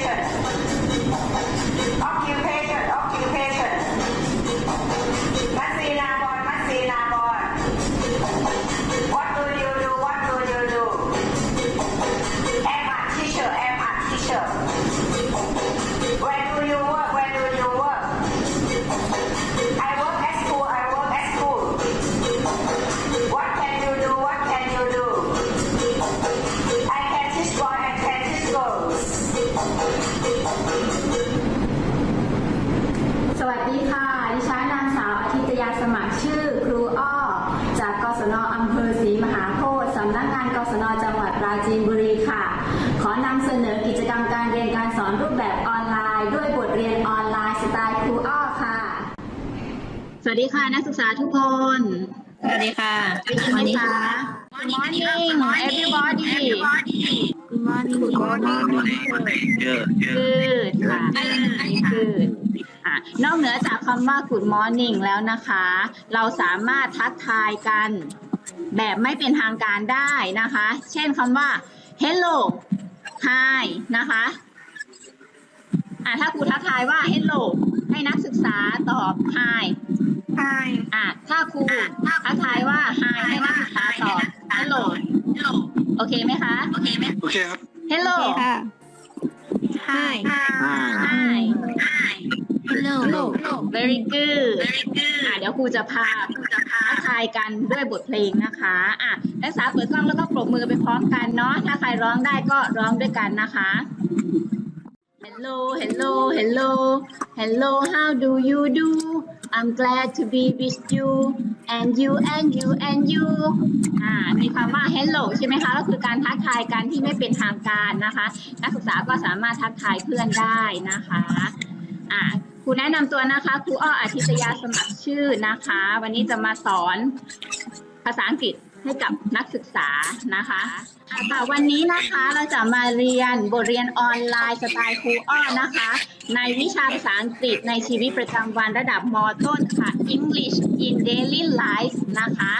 Yes. สวัสดีค่ะ นักศึกษาทุกคน สวัสดีค่ะสวัสดีค่ะ Good morning everybody Good morning Good morning เยอะเยอะ Good ค่ะ Good อะนอกเหนือจากคำว่า Good morning แล้วนะคะ เราสามารถทักทายกัน แบบไม่เป็นทางการได้นะคะ เช่นคำว่า hello hi นะคะ อะถ้าครูทักทายว่า hello ให้นักศึกษาตอบ hi Hi อะถ้าครูทักทายว่า hi ให้นักศึกษาตอบ hello โอเคไหมคะ โอเคครับ hello ค่ะ Hi hi Hello very good อะเดี๋ยวครูจะพาทักทายกันด้วยบทเพลงนะคะอะนักศึกษาเปิดกล้องแล้วก็ปรบมือไปพร้อมกันเนาะถ้าใครร้องได้ก็ร้องด้วยกันนะคะ Hello Hello Hello Hello how do you do I'm glad to be with you and you and you and you อ่า มีคำว่า hello ใช่ไหมคะ ก็คือการทักทายกันที่ไม่เป็นทางการนะคะ นักศึกษาก็สามารถทักทายเพื่อนได้นะคะ อ่าครูแนะนำตัวนะคะ ครูอ้ออาทิตยาสมัครชื่อนะคะ วันนี้จะมาสอนภาษาอังกฤษให้กับนักศึกษานะคะ ค่ะวันนี้นะคะเราจะมาเรียนบทเรียนออนไลน์สไตล์ครูอ้อนะคะในวิชาภาษาอังกฤษในชีวิตประจำวันระดับมต้นค่ะ English in Daily Life นะคะ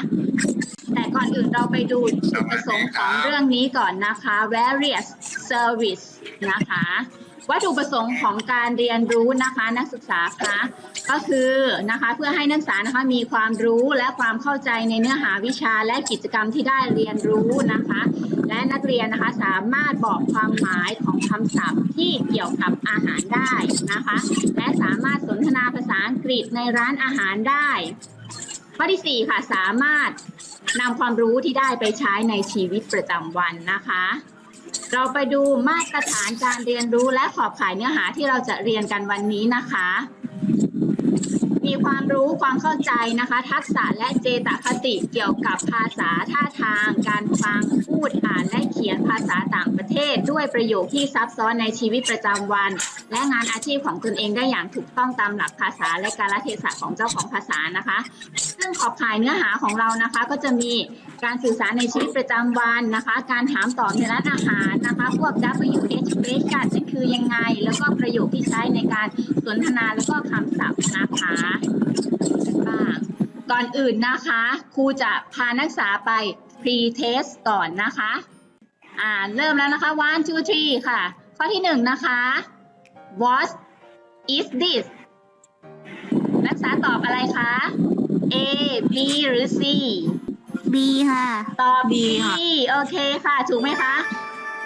แต่ก่อนอื่นเราไปดูจุดประสงค์ของเรื่องนี้ก่อนนะคะ various service นะคะ วัตถุประสงค์ของการเรียนรู้นะคะนักศึกษาคะก็คือนะคะเพื่อให้นักศึกษานะคะมีความรู้และความเข้าใจในเนื้อหาวิชาและกิจกรรมที่ได้เรียนรู้นะคะ และนักเรียนนะคะสามารถบอกความหมายของคำศัพท์ที่เกี่ยวกับอาหารได้ได้นะคะ และสามารถสนทนาภาษาอังกฤษในร้านอาหารได้ ข้อที่ 4 ค่ะ สามารถนำความรู้ที่ได้ไปใช้ในชีวิตประจำวันนะคะ เราไปดูมาตรฐานการเรียนรู้และขอบข่ายเนื้อหาที่เราจะเรียนกันวันนี้นะคะ มีความรู้ความเข้าใจนะคะ ทักษะและเจตคติเกี่ยวกับภาษาท่าทาง การฟังพูดอ่านและเขียนภาษาต่างประเทศ ด้วยประโยคที่ซับซ้อนในชีวิตประจำวัน และงานอาชีพของตนเองได้อย่างถูกต้องตามหลักภาษาและกาลเทศะของเจ้าของภาษานะคะ ซึ่งขอบข่ายเนื้อหาของเรานะคะ ก็จะมีการสื่อสารในชีวิตประจำวันนะคะ การถามตอบในร้านอาหารนะคะ พวก W H question นั่นคือยังไง แล้วก็ประโยคที่ใช้ในการสนทนาแล้วก็คำศัพท์นะคะบ้างก่อนอื่นนะคะครูจะพานักศึกษาไป pre-test ก่อนนะคะ อ่าเริ่มแล้วนะคะ one two three ค่ะ ข้อที่หนึ่งนะคะ what is this นักศึกษาตอบอะไรคะ A B หรือ C B ค่ะ ตอบ B B ค่ะโอเคค่ะ ถูกไหมคะ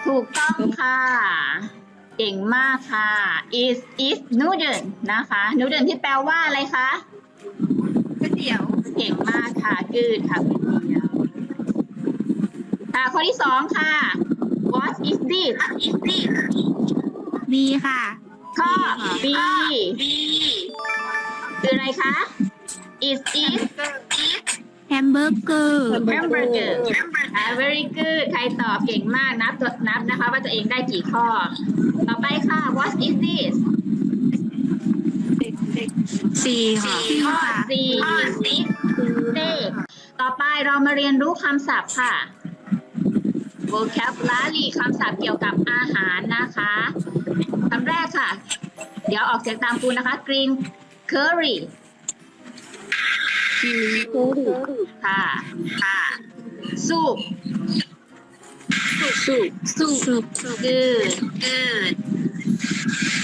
ถูกต้องค่ะ เก่งมากค่ะ is is noodle นะคะ noodle ที่แปลว่าอะไรคะก๋วยเตี๋ยว เก่งมากค่ะ good ค่ะคุณเดียวค่ะข้อที่สองค่ะ what is this B ค่ะ ข้อ B B คืออะไรคะ is is แฮมเบอร์เกอร์ hamburger อ่า very good ใครตอบเก่งมากนับตัวนับนะคะว่าตัวเองได้กี่ข้อ ต่อไปค่ะ what is this C ค่ะข้อ C is this steak ต่อไปเรามาเรียนรู้คำศัพท์ค่ะ vocabulary คำศัพท์เกี่ยวกับอาหารนะคะคำแรกค่ะ เดี๋ยวออกเสียงตามครูนะคะ green curry ค่ะค่ะ soup soup soup soup good good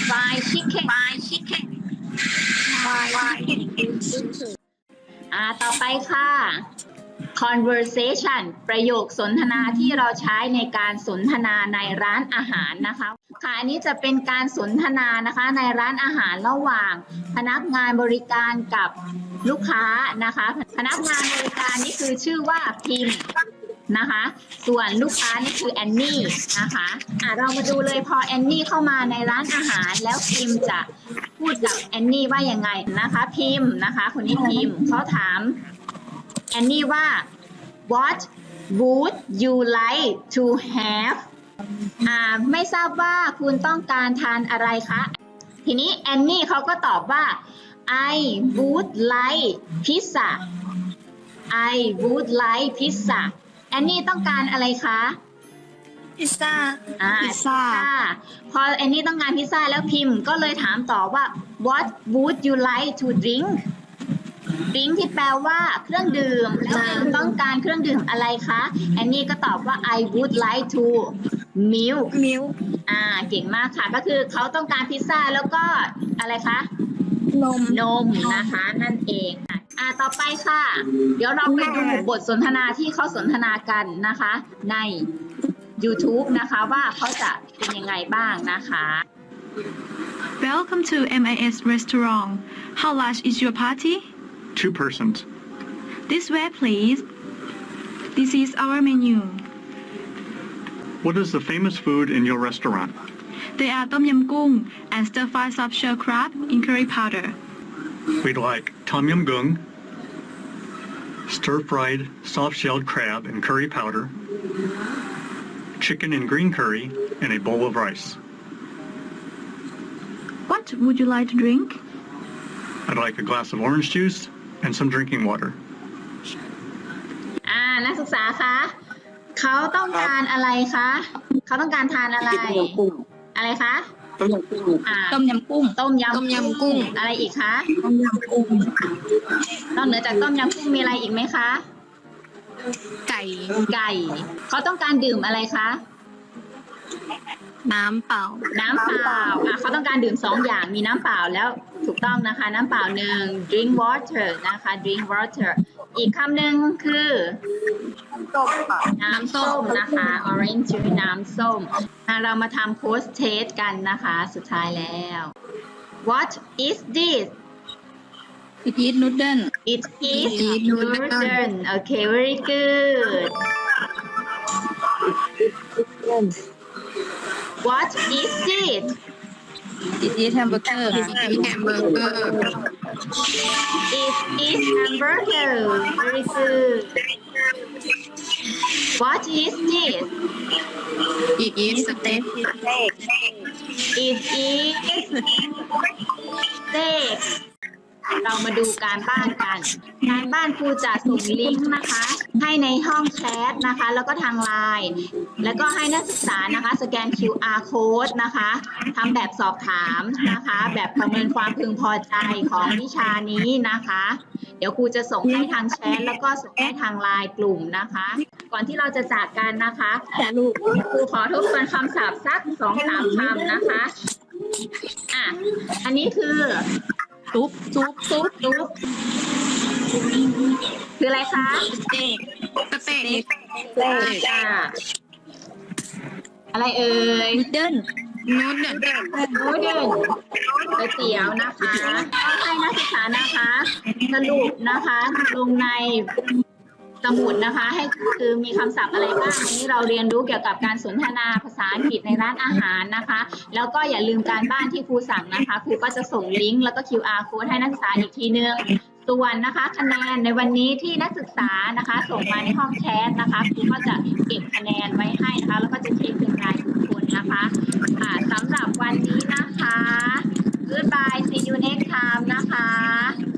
fried chicken fried chicken fried chicken อ่าต่อไปค่ะ conversation ประโยคสนทนาที่เราใช้ในการสนทนาในร้านอาหารนะคะ ค่ะอันนี้จะเป็นการสนทนานะคะในร้านอาหารระหว่าง พนักงานบริการกับลูกค้านะคะ พนักงานบริการนี่คือชื่อว่าพิมนะคะ ส่วนลูกค้านี่คือแอนนี่นะคะอะเรามาดูเลยพอแอนนี่เข้ามาในร้านอาหารแล้วพิมจะพูดกับแอนนี่ว่ายังไงนะคะ พิมนะคะ คนนี้พิมเขาถาม แอนนี่ว่า what would you like to have อ่าไม่ทราบว่าคุณต้องการทานอะไรคะ ทีนี้แอนนี่เขาก็ตอบว่า I would like pizza I would like pizza แอนนี่ต้องการอะไรคะพิซซ่าอ่าพิซซ่าพอแอนนี่ต้องการพิซซ่าแล้วพิมพ์ก็เลยถามต่อว่า what would you like to drink drink ที่แปลว่าเครื่องดื่มแล้วพิมพ์ต้องการเครื่องดื่มอะไรคะแอนนี่ก็ตอบว่า I would like to milk มิลอ่าเก่งมากค่ะ ก็คือเขาต้องการพิซซ่าแล้วก็อะไรคะ นม นมนะคะนั่นเองค่ะอ่าต่อไปค่ะ เดี๋ยวเราไปดูบทสนทนาที่เขาสนทนากันนะคะ ใน YouTube นะคะว่าเขาจะเป็นยังไงบ้างนะคะ Welcome to MIS restaurant. How large is your party? Two persons. This way, please. This is our menu. What is the famous food in your restaurant? They are tom yum goong and stir-fried soft shell crab in curry powder. We'd like tom yum goong, stir-fried soft-shelled crab in curry powder, chicken and green curry, and a bowl of rice. What would you like to drink? I'd like a glass of orange juice and some drinking water. อ่านักศึกษาคะเขาต้องการอะไรคะเขาต้องการทานอะไร อะไรคะอ่าต้มยำกุ้งต้มยำต้มยำกุ้ง อะไรอีกคะต้มยำกุ้งนอกเหนือจากต้มยำกุ้งมีอะไรอีกไหมคะ ไก่ไก่เขาต้องการดื่มอะไรคะ น้ำเปล่า น้ำเปล่าอะเขาต้องการดื่มสองอย่างมีน้ำเปล่าแล้วถูกต้องนะคะ น้ำเปล่าหนึ่ง drink water นะคะ drink water อีกคำหนึ่งคือ ต้มค่ะน้ำส้มนะคะ orange juice น้ำส้มอะเรามาทำ post test กันนะคะ สุดท้ายแล้ว what is this อีทนูดเดิล it is It is noodle. noodle okay very good what is it อีทแฮมเบอ ร์เกอร์แฮมเบอร์เกอร์ It is hamburger. Very good. What is this? อีทอีทสเต็ก It is steak. เรามาดูการบ้านกัน การบ้านครูจะส่งลิงก์นะคะ ให้ในห้องแชทนะคะ แล้วก็ทางไลน์แล้วก็ให้นักศึกษานะคะ สแกน QR code นะคะทำแบบสอบถามนะคะ แบบประเมินความพึงพอใจของวิชานี้นะคะ เดี๋ยวครูจะส่งให้ทางแชทแล้วก็ส่งให้ทางไลน์กลุ่มนะคะ ก่อนที่เราจะจากกันนะคะครูขอทบทวนคำศัพท์สักสองสามคำนะคะอะอันนี้คือ ซุปซุปซุปตุ๊บคืออะไรคะสเต็กสเต็กอ่าอะไรเอ่ยนูดเดิลนูดเดิลนูเดิลก๋วยเตี๋ยวนะคะต้องให้นักศึกษานะคะ สรุปนะคะ ลงใน สมุดนะคะ ให้คือมีคำศัพท์อะไรบ้างวันนี้เราเรียนรู้เกี่ยวกับการสนทนาภาษาอังกฤษในร้านอาหารนะคะ แล้วก็อย่าลืมการบ้านที่ครูสั่งนะคะครูก็จะส่งลิงก์แล้วก็ QR code ให้นักศึกษาอีกทีนึงส่วนนะคะคะแนนในวันนี้ที่นักศึกษานะคะ ส่งมาในห้องแชทนะคะครูก็จะเก็บคะแนนไว้ให้นะคะแล้วก็จะเช็คเป็นรายบุคคลนะคะะสำหรับวันนี้นะคะ Goodbye see you next time นะคะ